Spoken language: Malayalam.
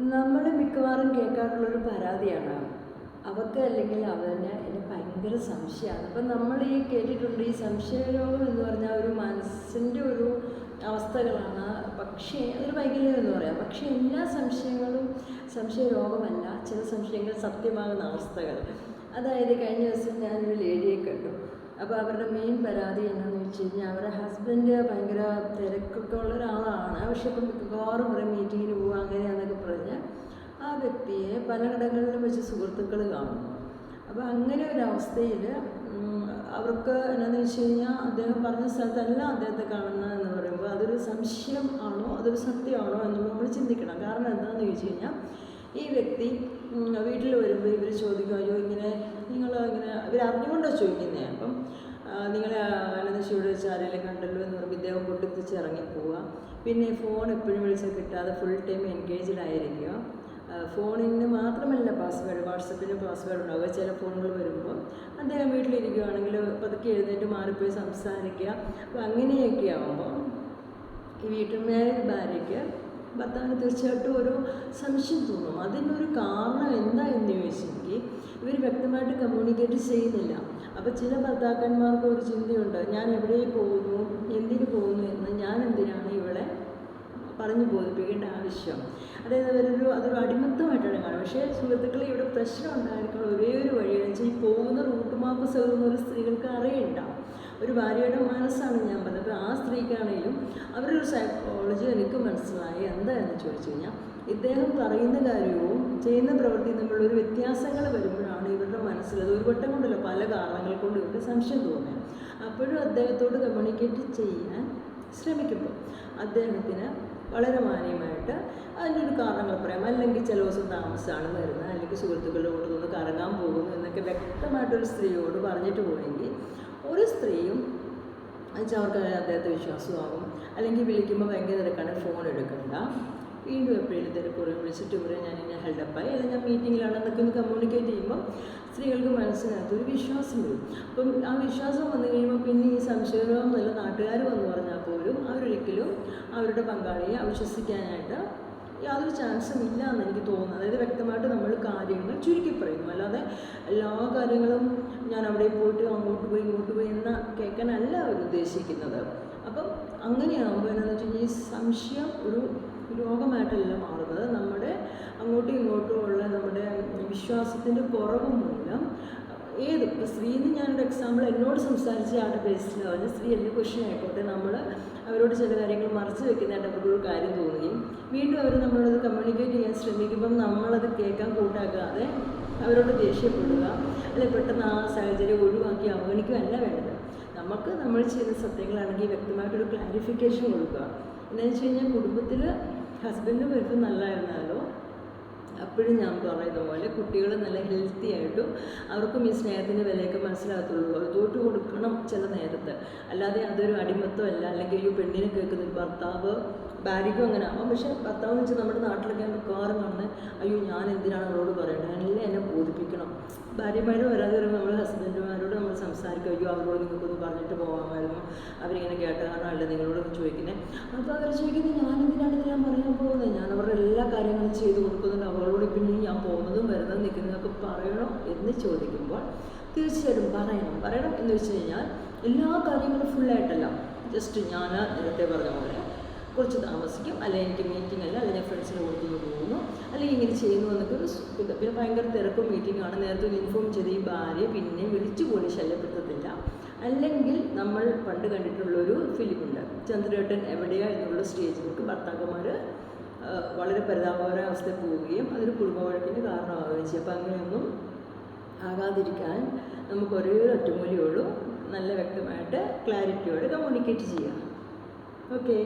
നമ്മൾ മിക്കവാറും കേൾക്കാറുള്ളൊരു പരാതിയാണ്. അവർക്ക് അല്ലെങ്കിൽ അവന് എന്നെ ഭയങ്കര സംശയമാണ്. അപ്പം നമ്മൾ ഈ കേട്ടിട്ടുണ്ട് ഈ സംശയരോഗം എന്ന് പറഞ്ഞാൽ ഒരു മനസ്സിന്റെ ഒരു അവസ്ഥകളാണ്. പക്ഷേ അതൊരു വൈകല്യം എന്ന് പറയാം. പക്ഷേ എല്ലാ സംശയങ്ങളും സംശയരോഗമല്ല ചില സംശയങ്ങൾ സത്യമാകുന്ന അവസ്ഥകൾ. അതായത് കഴിഞ്ഞ ദിവസം ഞാനൊരു ലേഡിയെ കണ്ടു. അപ്പോൾ അവരുടെ മെയിൻ പരാതി എന്നാന്ന് വെച്ച് കഴിഞ്ഞാൽ അവരുടെ ഹസ്ബൻഡ് ഭയങ്കര തിരക്കൊക്കെ ഉള്ള ഒരാളാണ്. പക്ഷെ ഇപ്പം മിക്കവാറും പറയും മീറ്റിങ്ങിന് പോവുക അങ്ങനെയാണെന്നൊക്കെ പറഞ്ഞ് ആ വ്യക്തിയെ പലയിടങ്ങളിലും വെച്ച് സുഹൃത്തുക്കൾ കാണുന്നു. അപ്പോൾ അങ്ങനെ ഒരു അവർക്ക് എന്നാന്ന് വെച്ച് കഴിഞ്ഞാൽ അദ്ദേഹം പറഞ്ഞ സ്ഥലത്തല്ല അദ്ദേഹത്തെ കാണുന്നത് എന്ന് പറയുമ്പോൾ അതൊരു സംശയം ആണോ അതൊരു സത്യമാണോ എന്ന് നമ്മൾ ചിന്തിക്കണം. കാരണം എന്താണെന്ന് ചോദിച്ചു കഴിഞ്ഞാൽ ഈ വ്യക്തി വീട്ടിൽ വരുമ്പോൾ ഇവർ ചോദിക്കും അയ്യോ ഇങ്ങനെ ഇവർ ചോദിക്കുന്നത് അപ്പം നിങ്ങൾ അനന്തശിയോട് വെച്ച് കണ്ടല്ലോ എന്ന് പറയുമ്പോൾ ഇദ്ദേഹം പൊട്ടിത്തിച്ച് ഇറങ്ങിപ്പോവുക പിന്നെ ഫോൺ എപ്പോഴും വിളിച്ചാൽ കിട്ടാതെ ഫുൾ ടൈം എൻഗേജിലായിരിക്കുക ഫോണിന് മാത്രമല്ല പാസ്വേഡ് വാട്സപ്പിന് പാസ്വേഡ് ഉണ്ടാവുക. ചില ഫോണുകൾ വരുമ്പോൾ അദ്ദേഹം വീട്ടിലിരിക്കുകയാണെങ്കിൽ പതുക്കെ എഴുന്നേറ്റ് മാറിപ്പോയി സംസാരിക്കുക. അപ്പോൾ അങ്ങനെയൊക്കെ ആകുമ്പോൾ ഈ വീട്ടുമ്മയായ ഭാര്യയ്ക്ക് ഭർത്താവിന് തീർച്ചയായിട്ടും ഒരു സംശയം തോന്നും. അതിനൊരു കാരണം എന്താ എന്ന് ചോദിച്ചെങ്കിൽ ഇവർ വ്യക്തമായിട്ട് കമ്മ്യൂണിക്കേറ്റ് ചെയ്യുന്നില്ല. അപ്പോൾ ചില ഭർത്താക്കന്മാർക്ക് ഒരു ചിന്തയുണ്ട്. ഞാൻ എവിടെ പോകുന്നു? എന്തിനു പോകുന്നു? എന്ന് ഞാൻ എന്തിനാണ് ഇവളെ പറഞ്ഞു ബോധിപ്പിക്കേണ്ട ആവശ്യം? അതായത് അവരൊരു അതൊരു അടിമത്തമായിട്ടാണ് കാണുന്നത്. പക്ഷേ സുഹൃത്തുക്കളെ ഇവിടെ പ്രശ്നം ഉണ്ടായിരിക്കുന്ന ഒരേ ഒരു വഴിയെന്ന് വെച്ചാൽ ഈ പോകുന്ന റൂട്ട് മാപ്പ് സൗകര്യം ഒരു സ്ത്രീകൾക്ക് അറിയണ്ട ഒരു ഭാര്യയുടെ മനസ്സാണ് ഞാൻ പറഞ്ഞത്. ആ സ്ത്രീക്കാണെങ്കിലും ഒരു സൈക്കോളജി എനിക്ക് മനസ്സിലായി. എന്താണെന്ന് ചോദിച്ചു കഴിഞ്ഞാൽ ഇദ്ദേഹം പറയുന്ന കാര്യവും ചെയ്യുന്ന പ്രവൃത്തിയും ഒരു വ്യത്യാസങ്ങൾ വരുമ്പോഴാണ് ഇവരുടെ മനസ്സിൽ അത് ഒരു വട്ടം കൊണ്ടല്ല പല കാരണങ്ങൾ കൊണ്ട് ഇവർക്ക് സംശയം തോന്നുന്നത്. അപ്പോഴും അദ്ദേഹത്തോട് കമ്മ്യൂണിക്കേറ്റ് ചെയ്യാൻ ശ്രമിക്കുമ്പോൾ അദ്ദേഹത്തിന് വളരെ മാന്യമായിട്ട് അതിന്റെ ഒരു കാരണങ്ങൾ പറയാം. അല്ലെങ്കിൽ ചില ദിവസം താമസമാണ് വരുന്നത് അല്ലെങ്കിൽ സുഹൃത്തുക്കളുടെ കൂടെ നിന്ന് കറങ്ങാൻ പോകുന്നു എന്നൊക്കെ വ്യക്തമായിട്ടൊരു സ്ത്രീയോട് പറഞ്ഞിട്ട് പോയെങ്കിൽ ഒരു സ്ത്രീയും എന്നുവെച്ചാൽ അവർക്ക് അദ്ദേഹത്തെ വിശ്വാസമാകും. അല്ലെങ്കിൽ വിളിക്കുമ്പോൾ ഭയങ്കര തിരക്കാണ് ഫോൺ എടുക്കണ്ട. വീണ്ടും എപ്പോഴും തിരക്കുറി വിളിച്ചിട്ട് പറയും ഞാൻ ഇങ്ങനെ ഹെൽഡപ്പായി അല്ലെങ്കിൽ ഞാൻ മീറ്റിങ്ങിലാണെന്നൊക്കെ ഒന്ന് കമ്മ്യൂണിക്കേറ്റ് ചെയ്യുമ്പോൾ സ്ത്രീകൾക്ക് മനസ്സിനകത്ത് ഒരു വിശ്വാസം വരും. അപ്പം ആ വിശ്വാസം വന്നു കഴിയുമ്പോൾ പിന്നെ ഈ സംശയവും നല്ല നാട്ടുകാർ വന്ന് പറഞ്ഞാൽ പോലും അവരൊരിക്കലും അവരുടെ പങ്കാളിയെ അവിശ്വസിക്കാനായിട്ട് യാതൊരു ചാൻസും ഇല്ല എന്ന് എനിക്ക് തോന്നുന്നു. അതായത് വ്യക്തമായിട്ട് നമ്മൾ കാര്യങ്ങൾ ചുരുക്കി പറയുന്നു. അല്ലാതെ എല്ലാ കാര്യങ്ങളും ഞാൻ അവിടെ പോയിട്ട് അങ്ങോട്ട് പോയി ഇങ്ങോട്ട് പോയി എന്ന കേൾക്കാനല്ല അവർ ഉദ്ദേശിക്കുന്നത്. അപ്പം അങ്ങനെയാകുമ്പോൾ എന്താണെന്ന് വെച്ച് കഴിഞ്ഞാൽ ഈ സംശയം ഒരു രോഗമായിട്ടല്ല മാറുന്നത്. നമ്മുടെ അങ്ങോട്ടും ഇങ്ങോട്ടും ഉള്ള നമ്മുടെ വിശ്വാസത്തിന്റെ കുറവ് മൂലം ഏത് ഇപ്പോൾ സ്ത്രീന്ന് ഞാനൊരു എക്സാമ്പിൾ എന്നോട് സംസാരിച്ച ആളുടെ ബേസിൽ സ്ത്രീ എന്ത് ക്വസ്റ്റ്യൻ ആയിക്കോട്ടെ നമ്മൾ അവരോട് ചില കാര്യങ്ങൾ മറച്ചു വെക്കുന്നതായിട്ട് അവർക്കൊരു കാര്യം തോന്നുകയും വീണ്ടും അവർ നമ്മളത് കമ്മ്യൂണിക്കേറ്റ് ചെയ്യാൻ ശ്രമിക്കുമ്പം നമ്മളത് കേൾക്കാൻ കൂട്ടാക്കാതെ അവരോട് ദേഷ്യപ്പെടുക. അല്ലെ പെട്ടെന്ന് ആ സാഹചര്യം ഒഴിവാക്കി അവഗണിക്കുകയല്ല വേണ്ടത്. നമുക്ക് നമ്മൾ ചെയ്യുന്ന സത്യങ്ങളാണെങ്കിൽ വ്യക്തമായിട്ടൊരു ക്ലാരിഫിക്കേഷൻ കൊടുക്കുക. എന്താണെന്ന് വെച്ച് കഴിഞ്ഞാൽ കുടുംബത്തിൽ ഹസ്ബൻഡും വൈഫും നല്ലതായിരുന്നാലോ അപ്പോഴും ഞാൻ പറയുന്ന പോലെ കുട്ടികൾ നല്ല ഹെൽത്തി ആയിട്ടും അവർക്കും ഈ സ്നേഹത്തിന്റെ വിലയൊക്കെ മനസ്സിലാകത്തുള്ളൂ. അവർ തോറ്റ് കൊടുക്കണം ചില നേരത്ത്. അല്ലാതെ അതൊരു അടിമത്തമല്ല. അല്ലെങ്കിൽ ഈ പെണ്ണിനെ കേൾക്കുന്ന. ഭർത്താവ് ഭാര്യയ്ക്കും അങ്ങനെ ആവാം. പക്ഷേ ഭർത്താവ് വെച്ചാൽ നമ്മുടെ നാട്ടിലൊക്കെ മിക്കവാറും കാണുന്നത് അയ്യോ ഞാൻ എന്തിനാണ് അവരോട് പറയേണ്ടത് എല്ലാം എന്നെ ബോധിപ്പിക്കണം. ഭാര്യമാരും വരാതെ വരുമ്പോൾ നമ്മൾ ഹസ്ബൻഡുമാരോട് നമ്മൾ സംസാരിക്കും. അയ്യോ അവരോട് നിങ്ങൾക്കൊന്ന് പറഞ്ഞിട്ട് പോകാമായിരുന്നു അവരിങ്ങനെ കേട്ട കാരണമല്ല നിങ്ങളോട് ചോദിക്കുന്നത് അപ്പോൾ അവർ ചോദിക്കുന്നത് ഞാൻ എന്തിനാണ് ഞാൻ പറയാൻ പോകുന്നത് ഞാൻ അവരുടെ എല്ലാ കാര്യങ്ങളും ചെയ്ത് കൊടുക്കുന്നുണ്ട്. അവരോട് പിന്നെ ഞാൻ പോകുന്നതും വരുന്നതും നിൽക്കുന്നതൊക്കെ പറയണോ? എന്ന് ചോദിക്കുമ്പോൾ തീർച്ചയായിട്ടും പറയണം. പറയണം എന്ന് വെച്ച് കഴിഞ്ഞാൽ എല്ലാ കാര്യങ്ങളും ഫുള്ളായിട്ടല്ല ജസ്റ്റ് ഞാൻ നേരത്തെ പറഞ്ഞ പോലെ കുറച്ച് താമസിക്കും. അല്ലെങ്കിൽ എനിക്ക് മീറ്റിംഗ് അല്ല അല്ലെങ്കിൽ ഞാൻ ഫ്രണ്ട്സിനെ കൊടുക്കുന്നു പോകുന്നു. അല്ലെങ്കിൽ ഇങ്ങനെ ചെയ്യുന്നു എന്നൊക്കെ ഒരു പിന്നെ ഭയങ്കര തിരക്കും മീറ്റിംഗ് ആണ്. നേരത്തെ ഒരു ഇൻഫോം ചെയ്ത് ഈ ഭാര്യ പിന്നെ വിളിച്ചു പോലും ശല്യപ്പെടുത്തത്തില്ല. അല്ലെങ്കിൽ നമ്മൾ പണ്ട് കണ്ടിട്ടുള്ളൊരു ഫിലിമുണ്ട് ചന്ദ്രേട്ടൻ എവിടെയാ എന്നുള്ള സ്റ്റേജിലേക്ക് ഭർത്താക്കന്മാർ വളരെ പരിതാപകര അവസ്ഥയിൽ പോവുകയും അതൊരു കുടുംബവഴക്കിന്റെ കാരണമാവുകയും ചെയ്യും. അപ്പോൾ അങ്ങനെയൊന്നും ആകാതിരിക്കാൻ നമുക്ക് ഒരേ ഒറ്റമൂലിയുള്ളൂ നല്ല വ്യക്തമായിട്ട് ക്ലാരിറ്റിയോടെ കമ്മ്യൂണിക്കേറ്റ് ചെയ്യാം ഓക്കെ